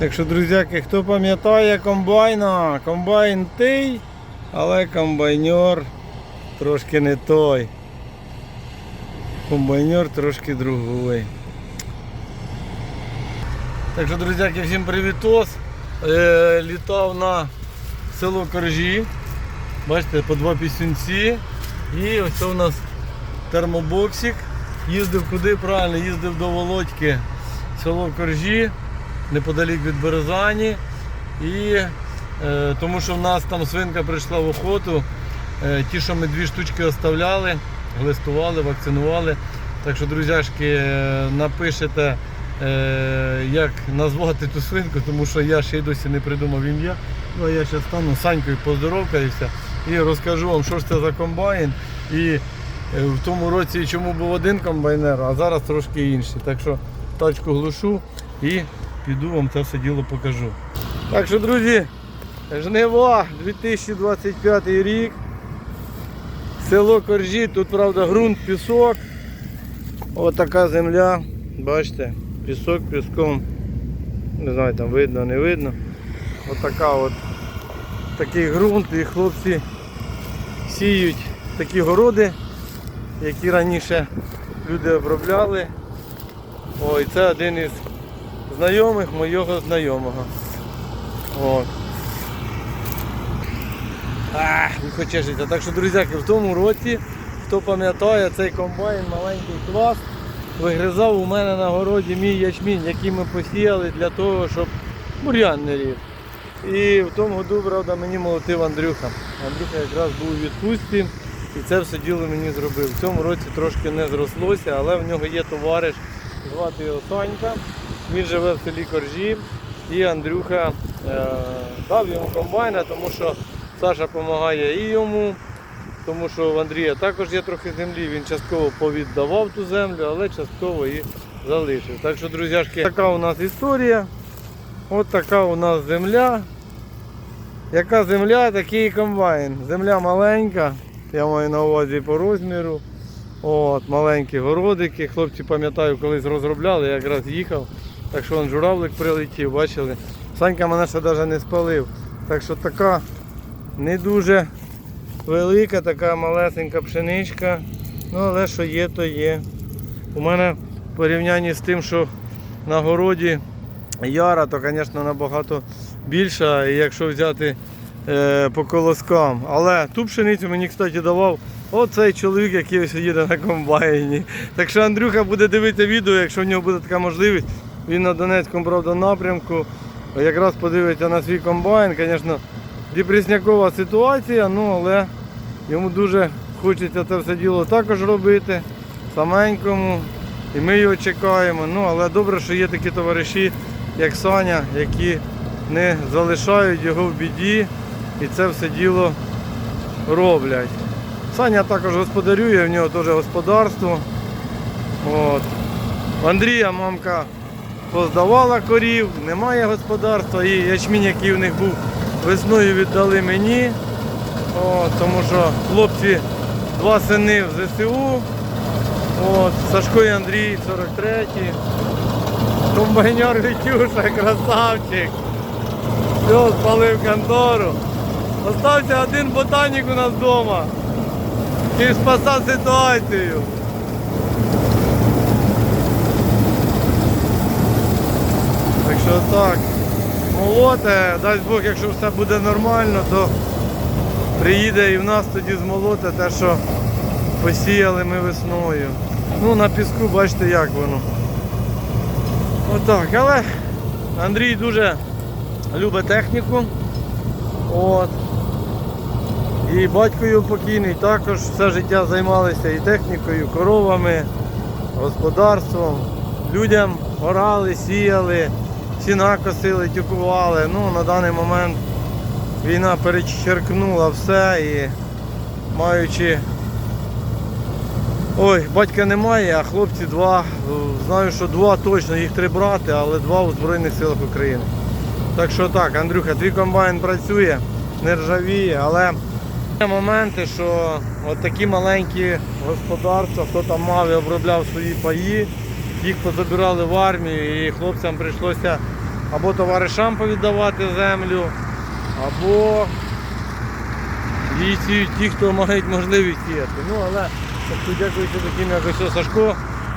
Так що, друзяки, хто пам'ятає комбайна, комбайн той, але комбайнер трошки не той. Комбайнер трошки другий. Так що, друзяки, всім привітос. Е, літав на село Коржі. Бачите, по два пісюнці. І ось це у нас термобоксик. Їздив куди? Правильно, їздив до Володьки, село Коржі, неподалік від Березані. І е, тому що в нас там свинка прийшла в охоту. Е, ті, що ми дві штучки оставляли, глистували, вакцинували. Так що, друзяшки, е, напишете, е, як назвати ту свинку, тому що я ще й досі не придумав ім'я. Ну, а я зараз стану Санькою поздоровкаюся і розкажу вам, що ж це за комбайн. І е, в тому році чому був один комбайнер, а зараз трошки інший. Так що тачку глушу і піду вам це все діло покажу. Так що, друзі, жнива 2025 рік. Село Коржі, тут правда ґрунт, пісок. Ось така земля. Бачите, пісок піском. Не знаю, там видно, не видно. Ось от такий ґрунт і хлопці сіють такі городи, які раніше люди обробляли. Ой, це один із знайомих моєго знайомого. От. Ах, не хочешиться. Так що, друзяки, в тому році, хто пам'ятає, цей комбайн маленький клас вигризав у мене на городі мій ячмінь, який ми посіяли для того, щоб бур'ян не ріс. І в тому году, правда, мені молотив Андрюха. Андрюха якраз був у відпустці і це все діло мені зробив. В цьому році трошки не зрослося, але в нього є товариш, звати його Санька. Він живе в селі Коржі. І Андрюха е, дав йому комбайна, тому що Саша допомагає і йому, тому що в Андрія також є трохи землі, він частково повіддавав ту землю, але частково і залишив. Так що, друзяшки, така у нас історія. От така у нас земля. Яка земля, такий комбайн. Земля маленька, я маю на увазі по розміру. От, маленькі городики. Хлопці пам'ятаю, колись розробляли, я якраз їхав. Так що вон журавлик прилетів, бачили. Санька мене ще навіть не спалив. Так що така не дуже велика, така малесенька пшеничка. Ну але що є, то є. У мене в порівнянні з тим, що на городі яра, то, звісно, набагато більша, якщо взяти е, по колоскам. Але ту пшеницю мені, кстати, давав оцей чоловік, який ось їде на комбайні. Так що Андрюха буде дивитися відео, якщо в нього буде така можливість. Він на Донецькому, правда, напрямку. Якраз подивиться на свій комбайн. Звісно, депреснякова ситуація, ну але йому дуже хочеться це все діло також робити. Саменькому. І ми його чекаємо. Ну, але добре, що є такі товариші, як Саня, які не залишають його в біді і це все діло роблять. Саня також господарює, в нього теж господарство. От. Андрія мамка поздавала корів, немає господарства, і ячмінь, який в них був весною віддали мені. От, тому що хлопці два сини в ЗСУ. От, Сашко і Андрій 43-й. Комбайнер Вітюша, красавчик. Все, спалив контору. Остався один ботанік у нас вдома. Який спасав ситуацію. Що так. Молоте, дасть Бог, якщо все буде нормально, то приїде і в нас тоді змолоте те, що посіяли ми весною. Ну на піску бачите як воно. Отак, але Андрій дуже любить техніку. От. І батько його покійний також все життя займалися і технікою, коровами, господарством. Людям орали, сіяли, сіна косили, тюкували. Ну, на даний момент війна перечеркнула все і маючи Ой, батька немає, а хлопці два. Знаю, що два точно, їх три брати, але два у Збройних силах України. Так що так, Андрюха, твій комбайн працює, не ржавіє, але є моменти, що от такі маленькі господарства, хто там мав і обробляв свої паї, їх позабирали в армію і хлопцям прийшлося або товаришам повіддавати землю, або її ті, хто мають можливість сіяти. Ну, але тобто, дякуючи таким, як ось Сашко,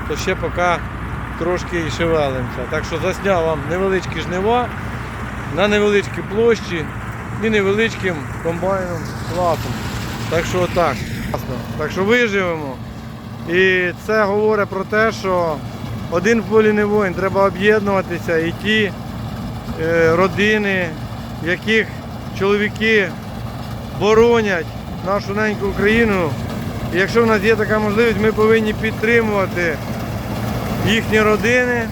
то ще поки трошки і шевелимося. Так що засняв вам невеличкі жнива на невеличкій площі і невеличким комбайном класом. Так що отак. Так що виживемо. І це говорить про те, що один в полі не воїн, треба об'єднуватися і ті е, родини, в яких чоловіки боронять нашу неньку Україну. І якщо в нас є така можливість, ми повинні підтримувати їхні родини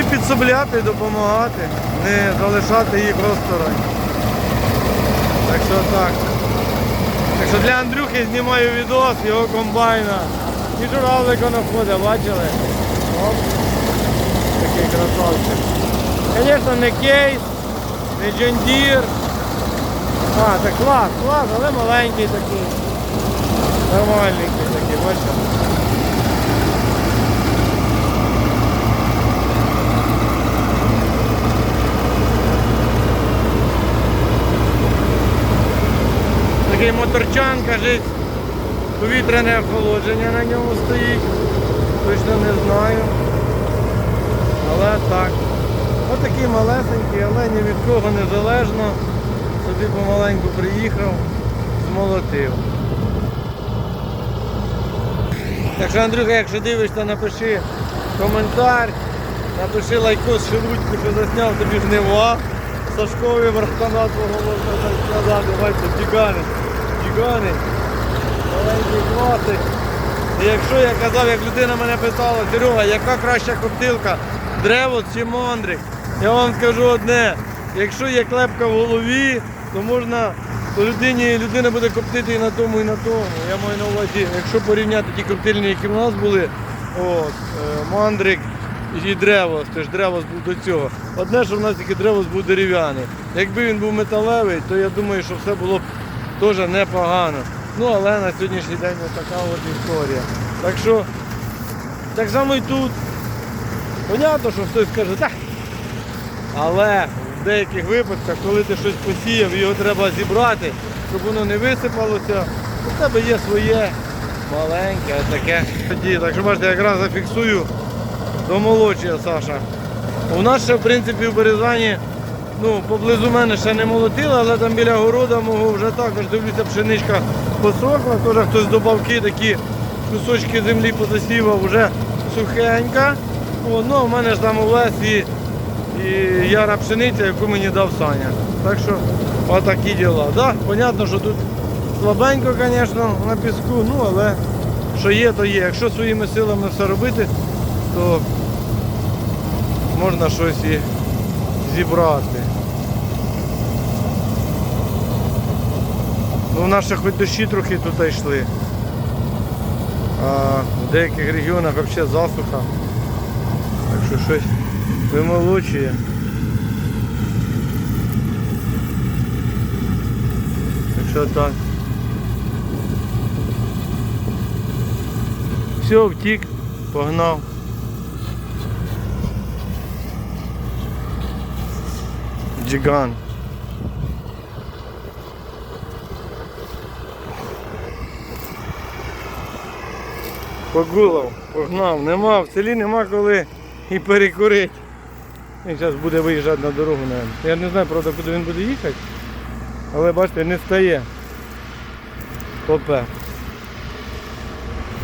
і підсобляти, допомагати, не залишати їх осторонь. Так що так. Так що для Андрюхи знімаю відос його комбайна. І журавлик воно ходить, бачили? Оп. Такий красавчик. Звісно, не кейс, не джондір. А, це клас, клас, але маленький такий. Нормальненький такий, бачите? Такий моторчан, кажуть, повітряне охолодження на ньому стоїть. Точно не знаю. Але так. Ось такий малесенький, але ні від кого не залежно. Собі помаленьку приїхав, змолотив. Так що, Андрюха, якщо дивишся, напиши коментар, напиши лайкос шелудьку, що засняв тобі жнива. Сашкові братана твого можна так сказати, бачите, тігани. Тігани. Маленький класик. І якщо я казав, як людина мене питала, Серега, яка краща коптилка, древо чи мондрик? Я вам скажу одне, якщо є клепка в голові, то можна, то людині, людина буде коптити і на тому, і на тому. Я маю на увазі, якщо порівняти ті коптильні, які в нас були, от, е, мандрик і древос, то ж древос був до цього. Одне, що в нас тільки древос був дерев'яний. Якби він був металевий, то я думаю, що все було б теж непогано. Ну, але на сьогоднішній день така от історія. Так що, так само і тут. Понятно, що хтось скаже, так. Але в деяких випадках, коли ти щось посіяв, його треба зібрати, щоб воно не висипалося, у тебе є своє маленьке таке. Так що бачите, якраз зафіксую до молодшого Саша. У нас ще в принципі в Березані, ну, поблизу мене ще не молотили, але там біля города мого вже також дивлюся, пшеничка посохла, теж хтось добавки такі кусочки землі позасівав, вже сухенька. О, ну, у мене ж там у лесі і яра пшениця, яку мені дав Саня. Так що отакі діла. Да, понятно, що тут слабенько, звісно, на піску, ну але що є, то є. Якщо своїми силами все робити, то можна щось і зібрати. Ну, в ще хоч дощі трохи тут йшли. А в деяких регіонах взагалі засуха. Так що щось вимолочує. Так так. Все, втік, погнав. Джиган. Погулав, погнав, нема, в селі нема коли і перекурити. Він зараз буде виїжджати на дорогу, мабуть. Я не знаю, правда, куди він буде їхати, але бачите, не стає. Попе.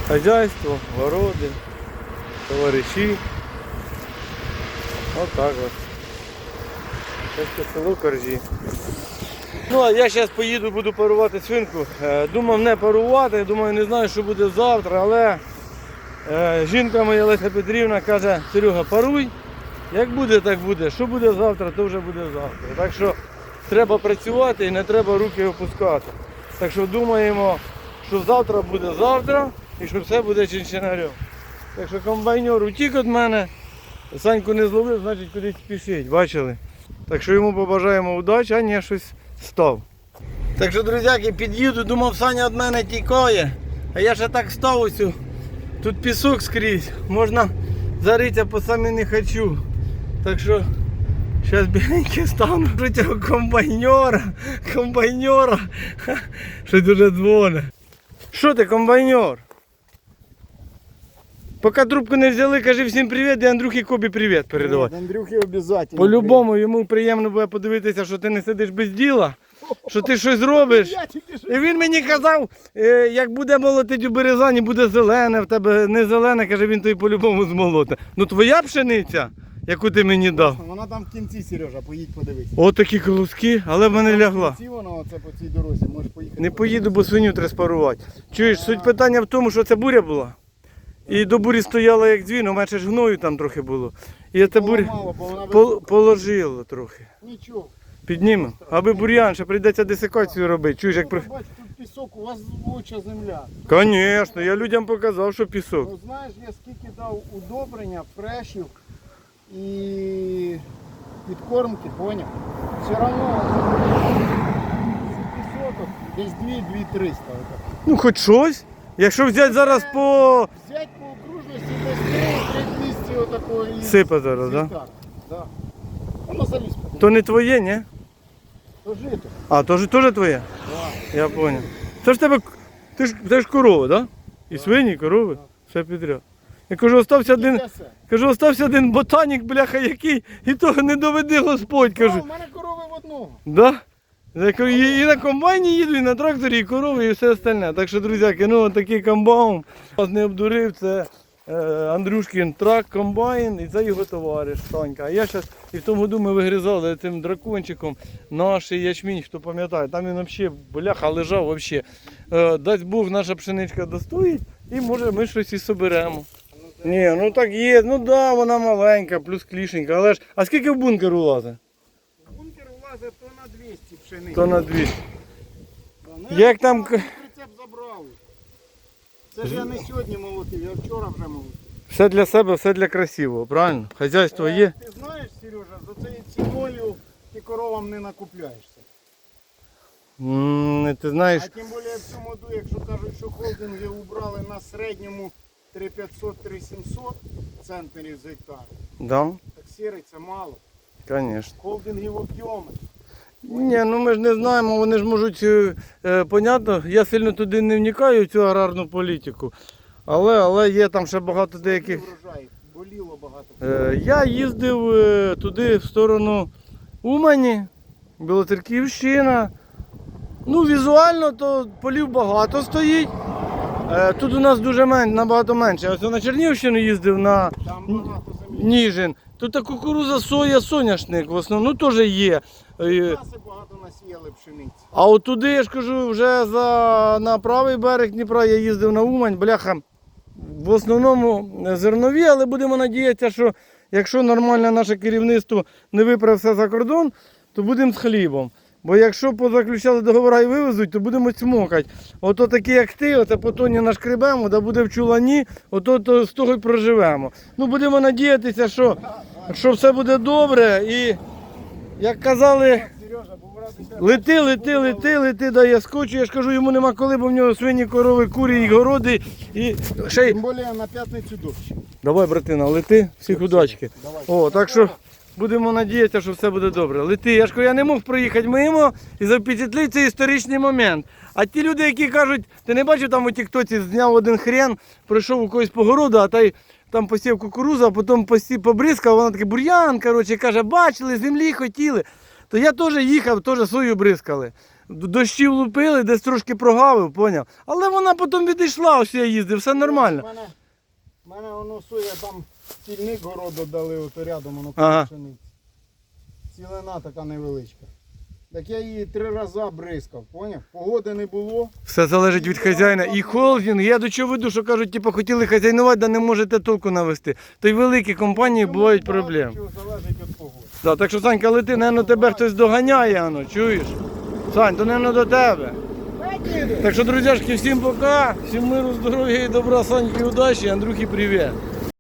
Хазяйство, городи, товариші. Отак от. Це село Коржі. Ну, а я зараз поїду, буду парувати свинку. Е, Думав не парувати, думаю, не знаю, що буде завтра, але е, жінка моя Леся Петрівна каже, Серега, паруй. Як буде, так буде. Що буде завтра, то вже буде завтра. Так що треба працювати і не треба руки опускати. Так що думаємо, що завтра буде завтра і що все буде чинчинарем. Так що комбайнер утік від мене, Саньку не зловив, значить кудись спішить. Бачили? Так що йому побажаємо удачі, а ні, щось став. Так що, друзяки, під'їду, думав, Саня від мене тікає. А я ще так став ось. Тут пісок скрізь. Можна заритися по самі не хочу. Так що зараз біленькі стану цього комбайнера, комбайнера, що дуже дзвоне. Що ти, комбайнер? Поки трубку не взяли, кажи всім привіт і Андрюхі Кобі привіт передавай. Андрюхи обов'язково. По-любому йому приємно буде подивитися, що ти не сидиш без діла, що ти щось робиш. І він мені казав, е, як буде молотить у березані, буде зелене, в тебе не зелене, каже, він тобі по-любому змолоте. Ну твоя пшениця, яку ти мені дав. Вона там в кінці, Сережа, поїдь подивись. От такі колоски, але в мене лягла. В кінці вона оце по цій дорозі, можеш поїхати. Не поїду, бо свиню треба спарувати. Чуєш, суть питання в тому, що це буря була. І до бурі стояла як дзвін, у мене ще ж гною там трохи було. І це буря Мало, бо вона пол- положило трохи. Нічого. Піднімемо. Аби бур'ян, ще прийдеться десикацію робити. Чуєш, як при... Бач, тут пісок, у вас злоча земля. Звісно, я людям показав, що пісок. Ну знаєш, я скільки дав удобрення, фрешів і підкормки, поняв? Все одно пісок десь 2-2-300. отак. Ну, хоч щось. Якщо взяти зараз по. Взять по окружності десь 3-200 і Сипа зараз? Так, да. Воно заліз. То не твоє, ні? То жито. А, то ж теж твоє? Да. Я зрозумів. Це ж тебе. Ти ж, ти ж корова, так? Да? І свині, і корови, все підряд. Я кажу, остався один. Тільки. Кажу, остався один ботанік, бляха, який, і того не доведи Господь, кажу. У мене корови в одного. Да? Я кажу, і, і на комбайні їду, і на тракторі, і корови, і все остальне. Так що, друзяки, ну такий комбайн. Вас не обдурив, це Андрюшкін трак, комбайн, і це його товариш Санька. А я зараз, і в тому году ми вигризали цим дракончиком наш ячмінь, хто пам'ятає, там він взагалі, бляха, лежав взагалі. Е, дасть Бог, наша пшеничка достоїть, і може ми щось і соберемо. Ні, ну так є, ну да, вона маленька, плюс клішенька, але ж, а скільки в бункер улазить? В бункер влазить то на 200 пшениці. То на 200. Ну, Як там. Це ж я не сьогодні молотив, я вчора вже молотив. Все для себе, все для красивого, правильно? Хазяйство Е, є. Ти знаєш, Сережа, за цією ціною ти коровам не накупляєшся. М, Ти знаєш, А тим більше в цьому году, якщо кажуть, що холдинги убрали на середньому 3500-3700 центнерів з гектара, да, так сірий це мало. звісно. Холдингів об'єми. Ні, ну ми ж не знаємо, вони ж можуть, е, е, понятно, я сильно туди не вникаю в цю аграрну політику. Але, але є там ще багато деяких. Врожай, боліло багато. Е, Я їздив е, туди в сторону Умані, Білоцерківщина. Ну, візуально то полів багато стоїть. Е, Тут у нас дуже мен, набагато менше. Ось я на Чернігівщину їздив на Там багато. Ніжин. Тут та кукуруза, соя, соняшник в основному теж є. Е, Маси багато насіяли пшениці. А от туди, я ж кажу, вже за, на правий берег Дніпра я їздив на Умань, бляха. В основному зернові, але будемо надіятися, що якщо нормальне наше керівництво не виправ все за кордон, то будемо з хлібом. Бо якщо позаключали договори і вивезуть, то будемо цмокати. Ото такі, як ти, оце по тоні нашкребемо, да буде в чулані, ото то з того й проживемо. Ну будемо надіятися, що, що все буде добре. І як казали. Лети, лети, лети, лети, да я скочу. Я ж кажу, йому нема коли, бо в нього свині, корови, курі і городи. І ще й... Тим більше на п'ятницю дощ. Давай, братина, лети, всіх удачки. Давай. О, так що будемо надіятися, що все буде добре. Лети, я ж кажу, я не мог проїхати мимо і запечатлити цей історичний момент. А ті люди, які кажуть, ти не бачив там у Тіктоці, зняв один хрен, пройшов у когось по городу, а той там посів кукурузу, а потім посів, побризкав, вона такий бур'ян, коротше, каже, бачили, землі хотіли. То я теж їхав, теж свою бризкали. Дощів лупили, десь трошки прогавив, поняв. Але вона потім відійшла, ось я їздив, все нормально. У мене, мене воно соя там стільник городу дали ото рядом, воно Ага. пшениці. Цілина така невеличка. Так я її три рази бризкав, поняв? Погоди не було. Все залежить від хазяїна. І холдинг, я до чого веду, що кажуть, типу, хотіли хазяйнувати, да не можете толку навести. То й великі компанії бувають багато проблеми. чого залежить від погоди. Да, так що, Санька, лети, напевно, тебе хтось доганяє, ано, чуєш? Сань, то напевно до тебе. Так що, друзяшки, всім пока, всім миру, здоров'я і добра, Саньки, удачі, Андрюхи, привіт.